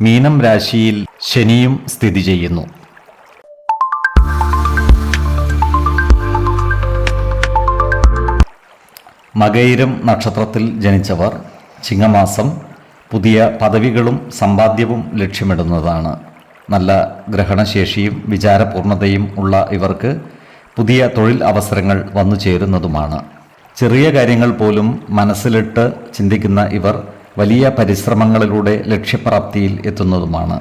മീനം രാശിയിൽ ശനിയും സ്ഥിതി ചെയ്യുന്നു. മകയിരം നക്ഷത്രത്തിൽ ജനിച്ചവർ ചിങ്ങമാസം പുതിയ പദവികളും സമ്പാദ്യവും ലക്ഷ്യമിടുന്നതാണ്. നല്ല ഗ്രഹണശേഷിയും വിചാരപൂർണതയും ഉള്ള ഇവർക്ക് പുതിയ തൊഴിൽ അവസരങ്ങൾ വന്നു ചേരുന്നതുമാണ്. ചെറിയ കാര്യങ്ങൾ പോലും മനസ്സിലിട്ട് ചിന്തിക്കുന്ന ഇവർ വലിയ പരിശ്രമങ്ങളിലൂടെ ലക്ഷ്യപ്രാപ്തിയിൽ എത്തുന്നതുമാണ്.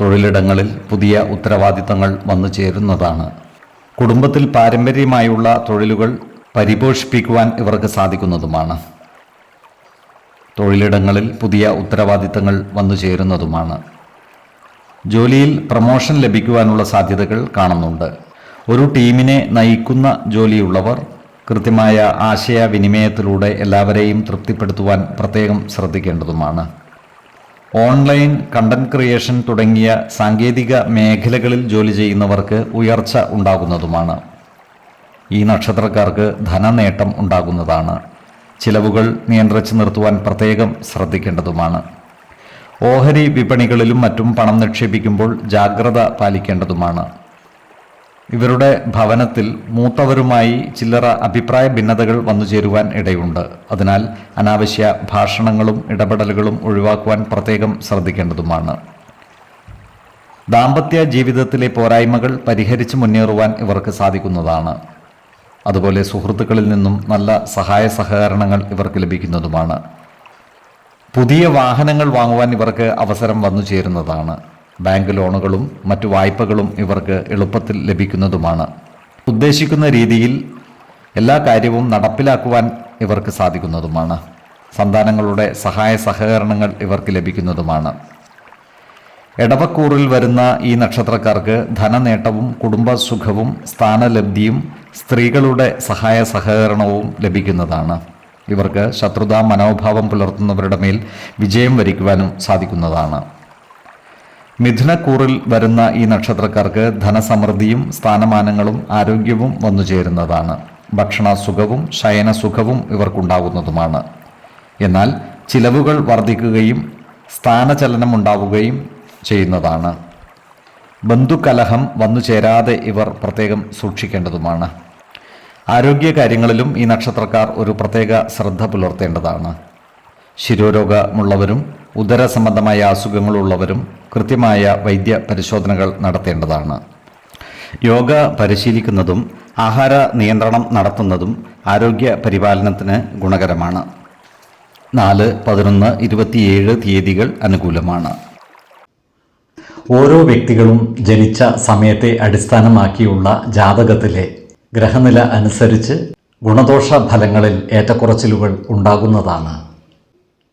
തൊഴിലിടങ്ങളിൽ പുതിയ ഉത്തരവാദിത്തങ്ങൾ വന്നു ചേരുന്നതാണ്. കുടുംബത്തിൽ പാരമ്പര്യമായുള്ള തൊഴിലുകൾ പരിപോഷിപ്പിക്കുവാൻ ഇവർക്ക് സാധിക്കുന്നതുമാണ്. തൊഴിലിടങ്ങളിൽ പുതിയ ഉത്തരവാദിത്തങ്ങൾ വന്നു ചേരുന്നതുമാണ്. ജോലിയിൽ പ്രമോഷൻ ലഭിക്കുവാനുള്ള സാധ്യതകൾ കാണുന്നുണ്ട്. ഒരു ടീമിനെ നയിക്കുന്ന ജോലിയുള്ളവർ കൃത്യമായ ആശയവിനിമയത്തിലൂടെ എല്ലാവരെയും തൃപ്തിപ്പെടുത്തുവാൻ പ്രത്യേകം ശ്രദ്ധിക്കേണ്ടതുമാണ്. ഓൺലൈൻ കണ്ടന്റ് ക്രിയേഷൻ തുടങ്ങിയ സാങ്കേതിക മേഖലകളിൽ ജോലി ചെയ്യുന്നവർക്ക് ഉയർച്ച ഉണ്ടാകുന്നതുമാണ്. ഈ നക്ഷത്രക്കാർക്ക് ധനനേട്ടം ഉണ്ടാകുന്നതാണ്. ചിലവുകൾ നിയന്ത്രിച്ചു നിർത്തുവാൻ പ്രത്യേകം ശ്രദ്ധിക്കേണ്ടതുമാണ്. ഓഹരി വിപണികളിലും മറ്റും പണം നിക്ഷേപിക്കുമ്പോൾ ജാഗ്രത പാലിക്കേണ്ടതുമാണ്. ഇവരുടെ ഭവനത്തിൽ മൂത്തവരുമായി ചില്ലറ അഭിപ്രായ ഭിന്നതകൾ വന്നു ചേരുവാൻ ഇടയുണ്ട്. അതിനാൽ അനാവശ്യ ഭാഷണങ്ങളും ഇടപെടലുകളും ഒഴിവാക്കുവാൻ പ്രത്യേകം ശ്രദ്ധിക്കേണ്ടതുമാണ്. ദാമ്പത്യ ജീവിതത്തിലെ പോരായ്മകൾ പരിഹരിച്ച് മുന്നേറുവാൻ ഇവർക്ക് സാധിക്കുന്നതാണ്. അതുപോലെ സുഹൃത്തുക്കളിൽ നിന്നും നല്ല സഹായ സഹകരണങ്ങൾ ഇവർക്ക് ലഭിക്കുന്നതുമാണ്. പുതിയ വാഹനങ്ങൾ വാങ്ങുവാൻ ഇവർക്ക് അവസരം വന്നു ചേരുന്നതാണ്. ബാങ്ക് ലോണുകളും മറ്റു വായ്പകളും ഇവർക്ക് എളുപ്പത്തിൽ ലഭിക്കുന്നതുമാണ്. ഉദ്ദേശിക്കുന്ന രീതിയിൽ എല്ലാ കാര്യവും നടപ്പിലാക്കുവാൻ ഇവർക്ക് സാധിക്കുന്നതുമാണ്. സന്താനങ്ങളുടെ സഹായ സഹകരണങ്ങൾ ഇവർക്ക് ലഭിക്കുന്നതുമാണ്. എടവക്കൂറിൽ വരുന്ന ഈ നക്ഷത്രക്കാർക്ക് ധനനേട്ടവും കുടുംബസുഖവും സ്ഥാനലബ്ധിയും സ്ത്രീകളുടെ സഹായ സഹകരണവും ലഭിക്കുന്നതാണ്. ഇവർക്ക് ശത്രുതാ മനോഭാവം പുലർത്തുന്നവരുടെ മേൽ വിജയം വരിക്കുവാനും സാധിക്കുന്നതാണ്. മിഥുനക്കൂറിൽ വരുന്ന ഈ നക്ഷത്രക്കാർക്ക് ധനസമൃദ്ധിയും സ്ഥാനമാനങ്ങളും ആരോഗ്യവും വന്നു ചേരുന്നതാണ്. ഭക്ഷണസുഖവും ശയനസുഖവും ഇവർക്കുണ്ടാകുന്നതുമാണ് എന്നാൽ ചിലവുകൾ വർദ്ധിക്കുകയും സ്ഥാനചലനം ഉണ്ടാവുകയും ചെയ്യുന്നതാണ്. ബന്ധുക്കലഹം വന്നു ചേരാതെ ഇവർ പ്രത്യേകം സൂക്ഷിക്കേണ്ടതുമാണ്. ആരോഗ്യ കാര്യങ്ങളിലും ഈ നക്ഷത്രക്കാർ ഒരു പ്രത്യേക ശ്രദ്ധ പുലർത്തേണ്ടതാണ്. ശിരോരോഗമുള്ളവരും ഉദര സംബന്ധമായ അസുഖങ്ങളുള്ളവരും കൃത്യമായ വൈദ്യ പരിശോധനകൾ നടത്തേണ്ടതാണ്. യോഗ പരിശീലിക്കുന്നതും ആഹാര നിയന്ത്രണം നടത്തുന്നതും ആരോഗ്യ പരിപാലനത്തിന് ഗുണകരമാണ്. നാല് പതിനൊന്ന് ഇരുപത്തിയേഴ് തീയതികൾ അനുകൂലമാണ്. ഓരോ വ്യക്തികളും ജനിച്ച സമയത്തെ അടിസ്ഥാനമാക്കിയുള്ള ജാതകത്തിലെ ഗ്രഹനില അനുസരിച്ച് ഗുണദോഷ ഫലങ്ങളിൽ ഏറ്റക്കുറച്ചിലുകൾ ഉണ്ടാകുന്നതാണ്.